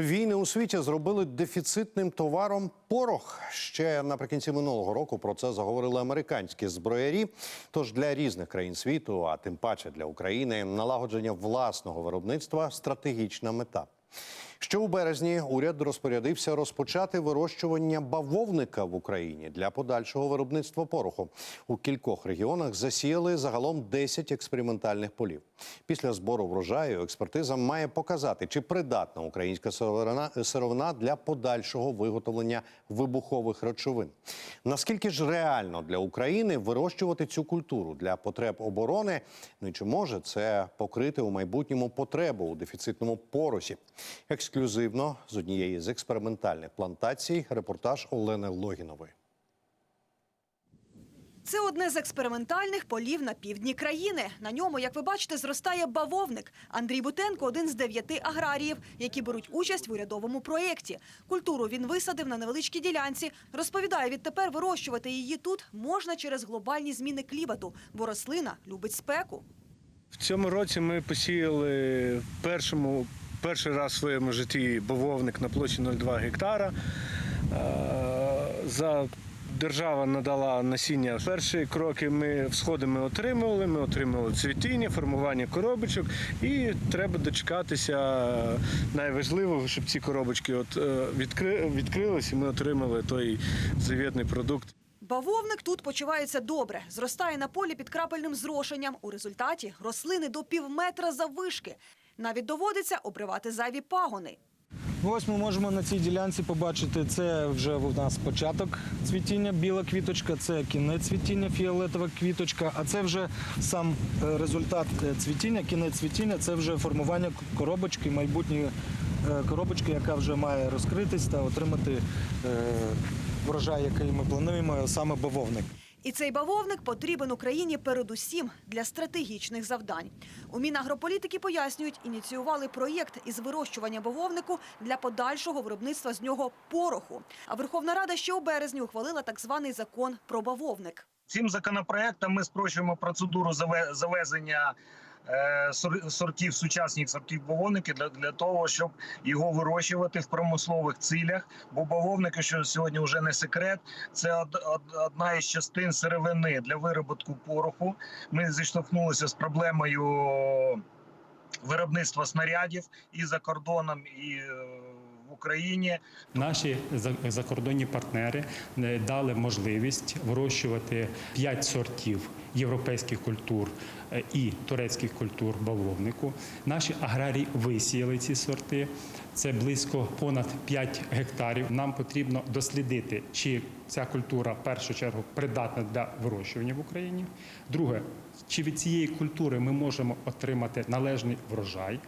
Війни у світі зробили дефіцитним товаром порох. Ще наприкінці минулого року про це заговорили американські зброярі. Тож для різних країн світу, а тим паче для України, налагодження власного виробництва стратегічна мета. Ще у березні уряд розпорядився розпочати вирощування бавовника в Україні для подальшого виробництва пороху. У кількох регіонах засіяли загалом 10 експериментальних полів. Після збору врожаю експертиза має показати, чи придатна українська сировина, для подальшого виготовлення вибухових речовин. Наскільки ж реально для України вирощувати цю культуру для потреб оборони? Ну і чи може це покрити у майбутньому потребу у дефіцитному поросі? Ексклюзивно з однієї з експериментальних плантацій репортаж Олени Логінової. Це одне з експериментальних полів на півдні країни. На ньому, як ви бачите, зростає бавовник. Андрій Бутенко один з дев'яти аграріїв, які беруть участь в урядовому проєкті. Культуру він висадив на невеличкій ділянці. Розповідає, відтепер вирощувати її тут можна через глобальні зміни клімату, бо рослина любить спеку. В цьому році ми посіяли в першому, перший раз в своєму житті бавовник на площі 0,2 гектара. Е, За держава надала насіння. Перші кроки ми всходи ми отримували. Ми отримували цвітіння, формування коробочок, і треба дочекатися найважливого, щоб ці коробочки от е, відкри, відкрились, і ми отримали той завітний продукт. Бавовник тут почувається добре, зростає на полі під крапельним зрошенням. У результаті рослини до півметра заввишки. Навіть доводиться обривати зайві пагони. Ось ми можемо на цій ділянці побачити, це вже у нас початок цвітіння, біла квіточка, це кінець цвітіння, фіолетова квіточка, а це вже сам е, результат е, цвітіння, кінець цвітіння, це вже формування коробочки, майбутньої е, коробочки, яка вже має розкритись та отримати врожай, який ми плануємо, саме бавовник. І цей бавовник потрібен Україні передусім для стратегічних завдань. У Мінагрополітики пояснюють, ініціювали проєкт із вирощування бавовнику для подальшого виробництва з нього пороху. А Верховна Рада ще у березні ухвалила так званий закон про бавовник. Цим законопроектом ми спрощуємо процедуру заве- завезення сортів сучасних сортів бавовники для, для того, щоб його вирощувати в промислових цілях. Бо бавовники, що сьогодні вже не секрет, це од- од- одна із частин сировини для вироботку пороху. Ми зіштовхнулися з проблемою виробництва снарядів і за кордоном, і е, Україні. Наші закордонні партнери е, дали можливість вирощувати 5 сортів європейських культур е, і турецьких культур бавовнику. Наші аграрії висіяли ці сорти. Це близько понад 5 гектарів. Нам потрібно дослідити, чи ця культура в першу чергу придатна для вирощування в Україні. Друге, чи від цієї культури ми можемо отримати належний врожай.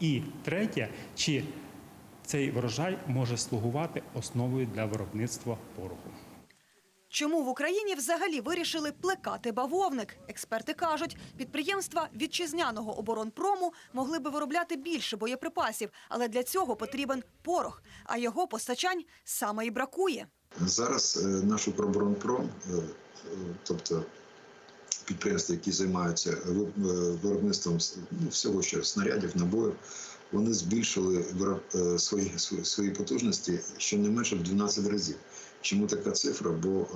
І третє, чи цей врожай може слугувати основою для виробництва пороху. Чому в Україні взагалі вирішили плекати бавовник? Експерти кажуть, підприємства вітчизняного оборонпрому могли би виробляти більше боєприпасів, але для цього потрібен порох, а його постачань саме і бракує. Зараз е, наш Укроборонпром, е, е, тобто підприємства, які займаються виробництвом ну, всього, що снарядів, набоїв, вони збільшили е, свої, свої, потужності щонайменше в 12 разів. Чому така цифра? Бо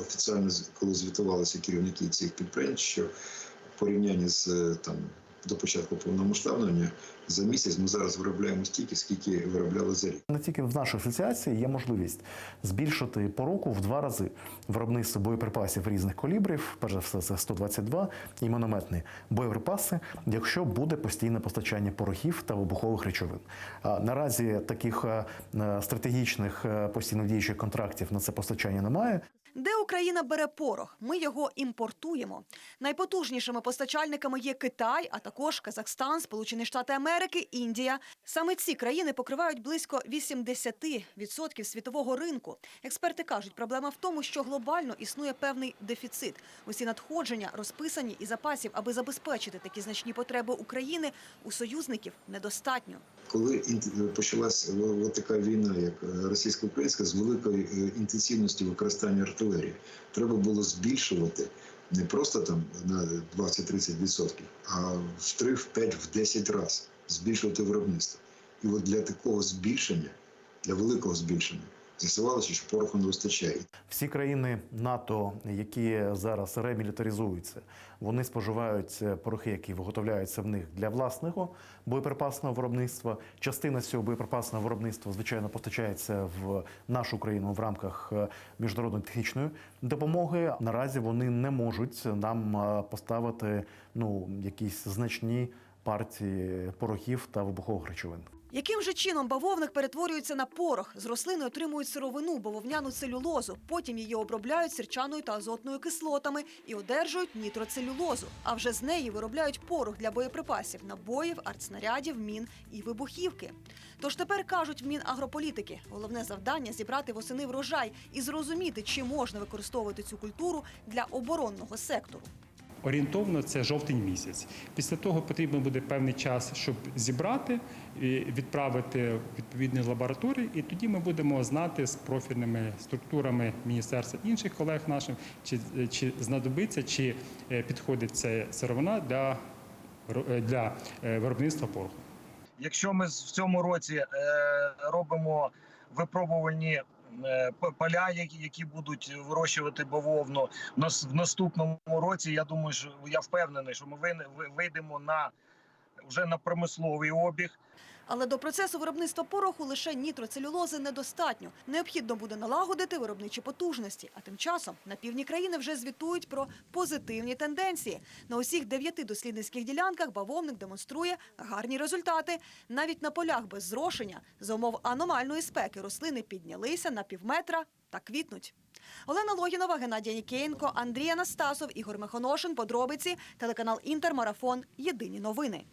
офіціально офіційно, коли звітувалися керівники цих підприємств, що в порівнянні з е, там до початку повномасштабного за місяць ми зараз виробляємо стільки, скільки виробляли за рік. Не тільки в нашій асоціації є можливість збільшити по року в два рази виробництво боєприпасів різних калібрів, перш за все це 122 і мінометні боєприпаси, якщо буде постійне постачання порохів та вибухових речовин. А наразі таких е, е, стратегічних е, постійно діючих контрактів на це постачання немає. Де Україна бере порох? Ми його імпортуємо. Найпотужнішими постачальниками є Китай, а також Казахстан, Сполучені Штати Америки, Індія. Саме ці країни покривають близько 80% світового ринку. Експерти кажуть, проблема в тому, що глобально існує певний дефіцит. Усі надходження розписані і запасів, аби забезпечити такі значні потреби України, у союзників недостатньо. Коли почалась така війна, як е, російсько-українська, з великою е, інтенсивністю використання артилерії, треба було збільшувати не просто там на 20-30%, а в 3, в 5, в 10 разів збільшувати виробництво. І от для такого збільшення, для великого збільшення, з'ясувалося, що пороху не вистачає. Всі країни НАТО, які зараз ремілітаризуються, вони споживають порохи, які виготовляються в них для власного боєприпасного виробництва. Частина цього боєприпасного виробництва, звичайно, постачається в нашу країну в рамках е, міжнародної технічної допомоги. Наразі вони не можуть нам е, поставити ну якісь значні партії порохів та вибухових речовин. Яким же чином бавовник перетворюється на порох? З рослини отримують сировину, бавовняну целюлозу. Потім її обробляють сірчаною та азотною кислотами і одержують нітроцелюлозу. А вже з неї виробляють порох для боєприпасів, набоїв, артснарядів, мін і вибухівки. Тож тепер кажуть в Мінагрополітики, головне завдання зібрати восени врожай і зрозуміти, чи можна використовувати цю культуру для оборонного сектору. Орієнтовно це жовтень місяць. Після того потрібен буде певний час, щоб зібрати, і відправити в відповідні лабораторії, і тоді ми будемо знати з профільними структурами міністерства інших колег наших, чи, чи знадобиться, чи е, підходить ця сировина для, е, для е, виробництва пороху. Якщо ми в цьому році робимо випробувальні поля, які, будуть вирощувати бавовну, в наступному році я думаю, що я впевнений, що ми вийдемо на вже на промисловий обіг. Але до процесу виробництва пороху лише нітроцелюлози недостатньо. Необхідно буде налагодити виробничі потужності. А тим часом на півдні країни вже звітують про позитивні тенденції. На усіх дев'яти дослідницьких ділянках бавовник демонструє гарні результати. Навіть на полях без зрошення за умов аномальної спеки рослини піднялися на півметра та квітнуть. Олена Логінова, Геннадій Нікієнко, Андрій Анастасов, Ігор Мехоношин. Подробиці. Телеканал Інтермарафон. Єдині новини.